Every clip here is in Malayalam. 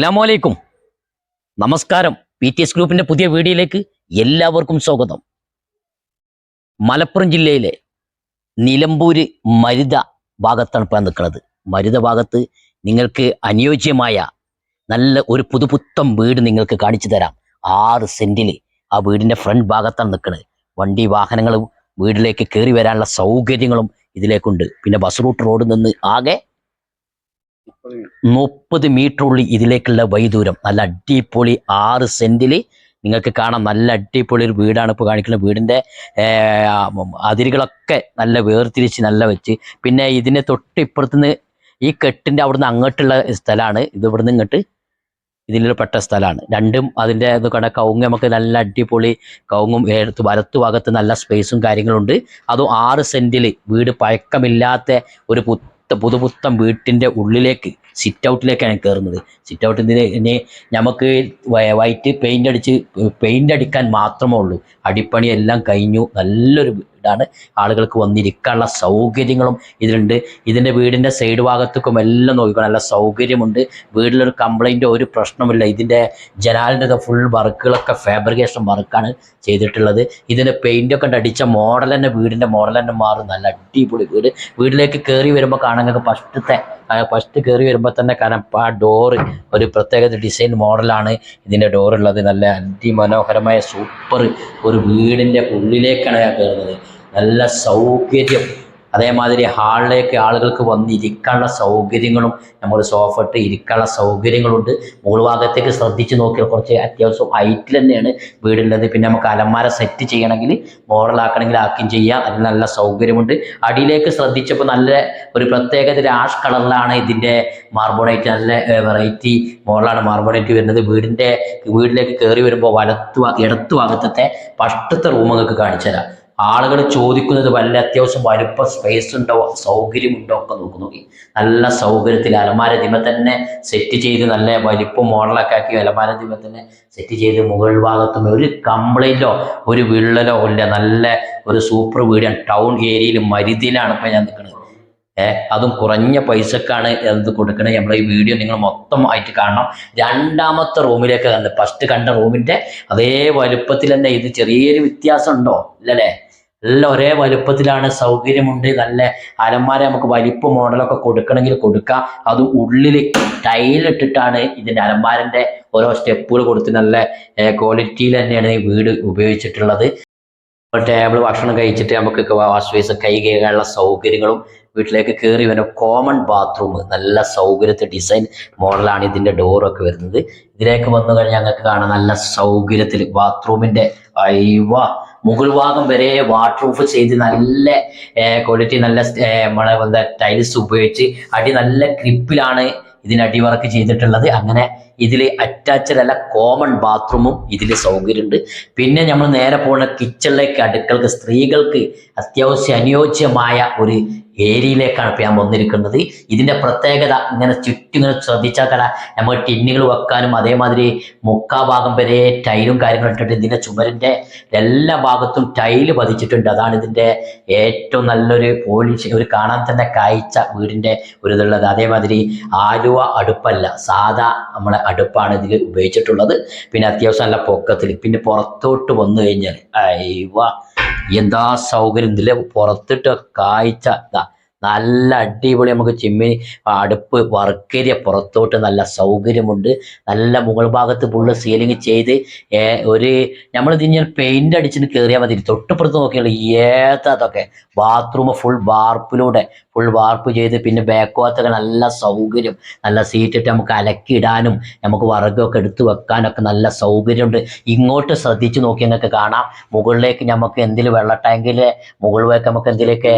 അസ്ലാമലൈക്കും നമസ്കാരം. പി ടി എസ് ഗ്രൂപ്പിന്റെ പുതിയ വീഡിയോയിലേക്ക് എല്ലാവർക്കും സ്വാഗതം. മലപ്പുറം ജില്ലയിലെ നിലമ്പൂര് മരുത ഭാഗത്താണ് ഇപ്പോൾ നിൽക്കുന്നത്. മരുത ഭാഗത്ത് നിങ്ങൾക്ക് അനുയോജ്യമായ നല്ല ഒരു പുതുപുത്തം വീട് നിങ്ങൾക്ക് കാണിച്ചു തരാം. ആറ് സെന്റിൽ ആ വീടിന്റെ ഫ്രണ്ട് ഭാഗത്താണ് നിൽക്കുന്നത്. വണ്ടി വാഹനങ്ങളും വീട്ടിലേക്ക് കയറി വരാനുള്ള സൗകര്യങ്ങളും ഇതിലേക്കുണ്ട്. പിന്നെ ബസ് റൂട്ട് റോഡിൽ നിന്ന് ആകെ മുപ്പത് മീറ്റർ ഉള്ളിൽ ഇതിലേക്കുള്ള വൈദൂരം നല്ല അടിപൊളി ആറ് സെന്റിൽ നിങ്ങൾക്ക് കാണാം. നല്ല അടിപൊളി ഒരു വീടാണ് ഇപ്പോൾ കാണിക്കുന്നത്. ഉം, അതിരുകളൊക്കെ നല്ല വേർതിരിച്ച് നല്ല വെച്ച്. പിന്നെ ഇതിന് തൊട്ട് ഇപ്പുറത്തുനിന്ന് ഈ കെട്ടിന്റെ അവിടുന്ന് അങ്ങോട്ടുള്ള സ്ഥലമാണ്. ഇത് ഇവിടുന്ന് ഇങ്ങോട്ട് ഇതിലൊരു പെട്ട സ്ഥലമാണ്. രണ്ടും അതിന്റെ ഇത് കണ്ട കവുങ്ങ് നമുക്ക് നല്ല അടിപൊളി കവുങ്ങും ഏഴത്ത് വലത്തു ഭാഗത്ത് നല്ല സ്പേസും കാര്യങ്ങളുണ്ട് അതും ആറ് സെന്റിൽ വീട് പഴക്കമില്ലാത്ത ഒരു പുത്ത പുതുപുത്തൻ വീട്ടിന്റെ ഉള്ളിലേക്ക് സിറ്റ് ഔട്ടിലേക്കാണ് കയറുന്നത് സിറ്റ് ഔട്ട് ഇനി നമുക്ക് വൈറ്റ് പെയിന്റ് അടിച്ച് പെയിന്റ് അടിക്കാൻ മാത്രമേ ഉള്ളൂ. അടിപ്പണി എല്ലാം കഴിഞ്ഞു. നല്ലൊരു വീടാണ് ആളുകൾക്ക് വന്നിരിക്കാനുള്ള സൗകര്യങ്ങളും ഇതിലുണ്ട്. ഇതിന്റെ വീടിന്റെ സൈഡ് ഭാഗത്തേക്കും എല്ലാം നോക്കിക്കണം നല്ല സൗകര്യമുണ്ട്. വീട്ടിലൊരു കംപ്ലൈന്റോ ഒരു പ്രശ്നമില്ല ഇതിന്റെ ജനാലിന്റെ ഫുൾ വർക്കുകളൊക്കെ ഫാബ്രിക്കേഷൻ വർക്കാണ് ചെയ്തിട്ടുള്ളത്. ഇതിന്റെ പെയിന്റ് ഒക്കെ അടിച്ച മോഡൽ തന്നെ വീടിന്റെ മോഡൽ തന്നെ മാറും. നല്ല അടിപൊളി വീട്. വീട്ടിലേക്ക് കയറി വരുമ്പോൾ കാണാനൊക്കെ ഫസ്റ്റത്തെ ഫസ്റ്റ് കയറി വരുമ്പോൾ തന്നെ കാരണം ആ ഡോറ് ഒരു പ്രത്യേക ഡിസൈൻ മോഡലാണ് ഇതിന്റെ ഡോറുള്ളത് നല്ല അതിമനോഹരമായ സൂപ്പർ ഒരു വീടിന്റെ ഉള്ളിലേക്കാണ് കയറുന്നത് നല്ല സൗകര്യം അതേമാതിരി ഹാളിലേക്ക് ആളുകൾക്ക് വന്നിരിക്കാനുള്ള സൗകര്യങ്ങളും നമ്മൾ സോഫ ഇട്ട് ഇരിക്കാനുള്ള സൗകര്യങ്ങളുണ്ട്. മുകൾ ഭാഗത്തേക്ക് ശ്രദ്ധിച്ച് നോക്കിയാൽ കുറച്ച് അത്യാവശ്യം ഹൈറ്റിൽ തന്നെയാണ് വീടുള്ളത്. പിന്നെ നമുക്ക് അലമാര സെറ്റ് ചെയ്യണമെങ്കിൽ മോഡലാക്കണമെങ്കിൽ ആക്കുകയും ചെയ്യാം. അതിന് നല്ല സൗകര്യമുണ്ട്. അടിയിലേക്ക് ശ്രദ്ധിച്ചപ്പോൾ നല്ല ഒരു പ്രത്യേകത രാഷ് കളറിലാണ് ഇതിന്റെ മാർബോണൈറ്റ് നല്ല വെറൈറ്റി മോഡലാണ് മാർബോണൈറ്റ് വരുന്നത്. വീടിന്റെ വീട്ടിലേക്ക് കയറി വരുമ്പോൾ വലത്തു ഇടത്തു ഭാഗത്തെ പഷ്ടത്തെ റൂം കാണിച്ചു തരാം ആളുകൾ ചോദിക്കുന്നത് വല്ല അത്യാവശ്യം വലുപ്പ സ്പേസ് ഉണ്ടോ സൗകര്യമുണ്ടോ ഒക്കെ നോക്കി നോക്കി. നല്ല സൗകര്യത്തിൽ അലമാര ദിമ തന്നെ സെറ്റ് ചെയ്ത് നല്ല വലിപ്പം മോഡലൊക്കെ ആക്കി അലമാര ദിമ തന്നെ സെറ്റ് ചെയ്ത് മുകൾ ഭാഗത്തും ഒരു കംപ്ലൈന്റോ ഒരു വിള്ളലോ ഇല്ല. നല്ല ഒരു സൂപ്പർ വീടാണ് ടൗൺ ഏരിയയിൽ മരുതിയിലാണ് ഇപ്പം ഞാൻ നിൽക്കുന്നത് ഏഹ് അതും കുറഞ്ഞ പൈസക്കാണ് എന്ത് കൊടുക്കണേ നമ്മളെ ഈ വീഡിയോ നിങ്ങൾ മൊത്തം ആയിട്ട് കാണണം. രണ്ടാമത്തെ റൂമിലേക്ക് കണ്ട് ഫസ്റ്റ് കണ്ട റൂമിന്റെ അതേ വലുപ്പത്തിൽ തന്നെ ഇത് ചെറിയൊരു വ്യത്യാസം ഉണ്ടോ ഇല്ലല്ലേ? എല്ലാം ഒരേ വലുപ്പത്തിലാണ് സൗകര്യമുണ്ട്. നല്ല അലമാര നമുക്ക് വലിപ്പ മോഡലൊക്കെ കൊടുക്കണമെങ്കിൽ കൊടുക്കാം. അത് ഉള്ളിൽ ടൈലിട്ടിട്ടാണ് ഇതിന്റെ അലമാരന്റെ ഓരോ സ്റ്റെപ്പുകൾ കൊടുത്ത് നല്ല ക്വാളിറ്റിയിൽ തന്നെയാണ് ഈ വീട് ഉപയോഗിച്ചിട്ടുള്ളത്. ടേബിൾ ഭക്ഷണം കഴിച്ചിട്ട് നമുക്ക് വാഷ് ബേസ് കൈ കഴുകാനുള്ള സൗകര്യങ്ങളും വീട്ടിലേക്ക് കയറി വരുന്ന കോമൺ ബാത്റൂം നല്ല സൗകര്യത്തെ ഡിസൈൻ മോഡലാണ് ഇതിന്റെ ഡോറൊക്കെ വരുന്നത്. ഇതിലേക്ക് വന്നു കഴിഞ്ഞാൽ ഞങ്ങൾക്ക് കാണാം നല്ല സൗകര്യത്തിൽ ബാത്റൂമിന്റെ അയവ മുകൾ ഭാഗം വരെ വാട്ടർ പ്രൂഫ് ചെയ്ത് നല്ല ക്വാളിറ്റി നല്ല എന്താ ടൈൽസ് ഉപയോഗിച്ച് അടി നല്ല ക്രിപ്പിലാണ് ഇതിന് അടിവർക്ക് ചെയ്തിട്ടുള്ളത്. അങ്ങനെ ഇതിൽ അറ്റാച്ച്ഡ് അല്ല കോമൺ ബാത്റൂമും ഇതിൽ സൗകര്യമുണ്ട്. പിന്നെ നമ്മൾ നേരെ പോകുന്ന കിച്ചണിലേക്ക് അടുക്കൾക്ക് സ്ത്രീകൾക്ക് അത്യാവശ്യം അനുയോജ്യമായ ഒരു ഏരിയയിലേക്കാണ് ഇപ്പം ഞാൻ വന്നിരിക്കുന്നത്. ഇതിന്റെ പ്രത്യേകത ഇങ്ങനെ ചുറ്റും ഇങ്ങനെ ശ്രദ്ധിച്ചാൽ കാണാം നമ്മൾ ടിന്നുകൾ വെക്കാനും അതേമാതിരി മുക്കാ ഭാഗം വരെ ടൈലും കാര്യങ്ങളും ഇട്ടിട്ട് ഇതിന്റെ ചുമരിന്റെ എല്ലാ ഭാഗത്തും ടൈൽ പതിച്ചിട്ടുണ്ട്. അതാണ് ഇതിന്റെ ഏറ്റവും നല്ലൊരു പോളിഷ് ഒരു കാണാൻ തന്നെ കാഴ്ച വീടിന്റെ ഒരു ഇതുള്ളത്. അതേമാതിരി ആലുവ അടുപ്പല്ല സാധാ നമ്മളെ അടുപ്പാണ് ഇതിൽ ഉപയോഗിച്ചിട്ടുള്ളത്. പിന്നെ അത്യാവശ്യം നല്ല പൊക്കത്തിൽ പിന്നെ പുറത്തോട്ട് വന്നു കഴിഞ്ഞാൽ അയ്യ എന്താ സൗകര്യം? ഇതിലെ പുറത്തിട്ട് കാഴ്ച ഇതാ നല്ല അടിപൊളി നമുക്ക് ചിമ്മിനി അടുപ്പ് വർക്കേരിയ പുറത്തോട്ട് നല്ല സൗകര്യമുണ്ട്. നല്ല മുകൾ ഭാഗത്ത് ഫുള്ള് സീലിംഗ് ചെയ്ത് ഒരു നമ്മൾ ഇതിന് പെയിന്റ് അടിച്ചിട്ട് കയറിയാൽ മതി. തൊട്ടുപുറത്ത് നോക്കിയാൽ ഏതൊക്കെ ബാത്റൂം ഫുൾ വാർപ്പിലൂടെ ഫുൾ വാർപ്പ് ചെയ്ത് പിന്നെ ബാക്ക് ഭാഗത്തൊക്കെ നല്ല സൗകര്യം. നല്ല സീറ്റ് ഇട്ട് നമുക്ക് അലക്കിയിടാനും നമുക്ക് വറകൊക്കെ എടുത്തു വെക്കാനൊക്കെ നല്ല സൗകര്യമുണ്ട്. ഇങ്ങോട്ട് ശ്രദ്ധിച്ച് നോക്കി നിങ്ങൾക്ക് കാണാം. മുകളിലേക്ക് നമുക്ക് എന്തെങ്കിലും വെള്ള ടാങ്കിലെ മുകളിലേക്ക് നമുക്ക് എന്തെങ്കിലുമൊക്കെ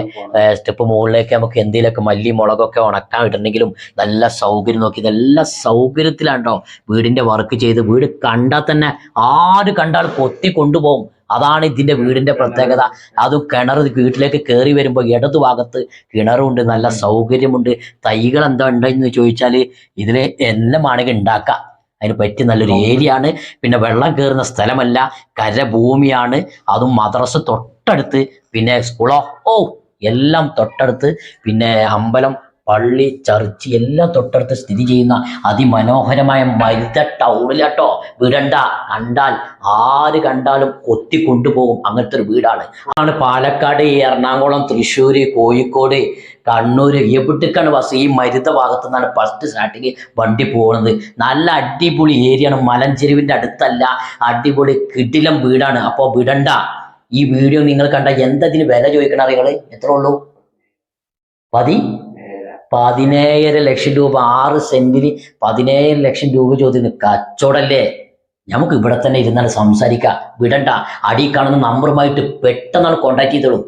സ്റ്റെപ്പ് മുകളിലേക്ക് നമുക്ക് എന്തെങ്കിലുമൊക്കെ മല്ലി മുളകൊക്കെ ഉണക്കാൻ ഇടണമെങ്കിലും നല്ല സൗകര്യം നോക്കി നല്ല സൗകര്യത്തിലാണ്ടോ വീടിന്റെ വർക്ക് ചെയ്ത്? വീട് കണ്ടാൽ തന്നെ ആര് കണ്ടാൽ കൊത്തി കൊണ്ടുപോകും. അതാണ് ഇതിന്റെ വീടിന്റെ പ്രത്യേകത. അത് കിണർ വീട്ടിലേക്ക് കയറി വരുമ്പോൾ ഇടതു ഭാഗത്ത് കിണറുണ്ട് നല്ല സൗകര്യമുണ്ട്. തൈകൾ എന്താ ഉണ്ടെന്ന് ചോദിച്ചാൽ ഇതിൽ എല്ലാം ആണെങ്കിൽ ഉണ്ടാക്കാം. അതിന് പറ്റിയ നല്ലൊരു ഏരിയ ആണ് പിന്നെ വെള്ളം കയറുന്ന സ്ഥലമല്ല കരഭൂമിയാണ്. അതും മദ്രസ തൊട്ടടുത്ത്. പിന്നെ സ്കൂളോ ഓ എല്ലാം തൊട്ടടുത്ത് പിന്നെ അമ്പലം പള്ളി ചർച്ച് എല്ലാം തൊട്ടടുത്ത് സ്ഥിതി ചെയ്യുന്ന അതിമനോഹരമായ മരുത ടൗണിലാട്ടോ വീടണ്ട. കണ്ടാൽ ആര് കണ്ടാലും കൊത്തി കൊണ്ടുപോകും അങ്ങനത്തെ ഒരു വീടാണ്. ആണ് പാലക്കാട് എറണാകുളം തൃശ്ശൂര് കോഴിക്കോട് കണ്ണൂർ എവിടേക്കാണ് ബസ്? ഈ മരുത ഭാഗത്തു നിന്നാണ് ഫസ്റ്റ് സ്റ്റാർട്ടിങ് വണ്ടി പോകുന്നത് നല്ല അടിപൊളി ഏരിയയാണ് മലഞ്ചെരുവിന്റെ അടുത്തല്ല. അടിപൊളി കിടിലം വീടാണ്. അപ്പോൾ വിടണ്ട. ഈ വീഡിയോ നിങ്ങൾ കണ്ട എന്തതിന് വില ചോദിക്കണം അറികൾ എത്ര ഉള്ളൂ? പതി? പതിനേഴര ലക്ഷം രൂപ ആറ് സെന്റിന് പതിനേഴര ലക്ഷം രൂപ ചോദിക്കുന്നു കച്ചവടല്ലേ? നമുക്ക് ഇവിടെ തന്നെ ഇരുന്നാൽ സംസാരിക്കാം. വിടണ്ട. അടി കാണുന്ന നമ്പറുമായിട്ട് പെട്ടെന്നാണ് കോണ്ടാക്ട് ചെയ്തോളൂ.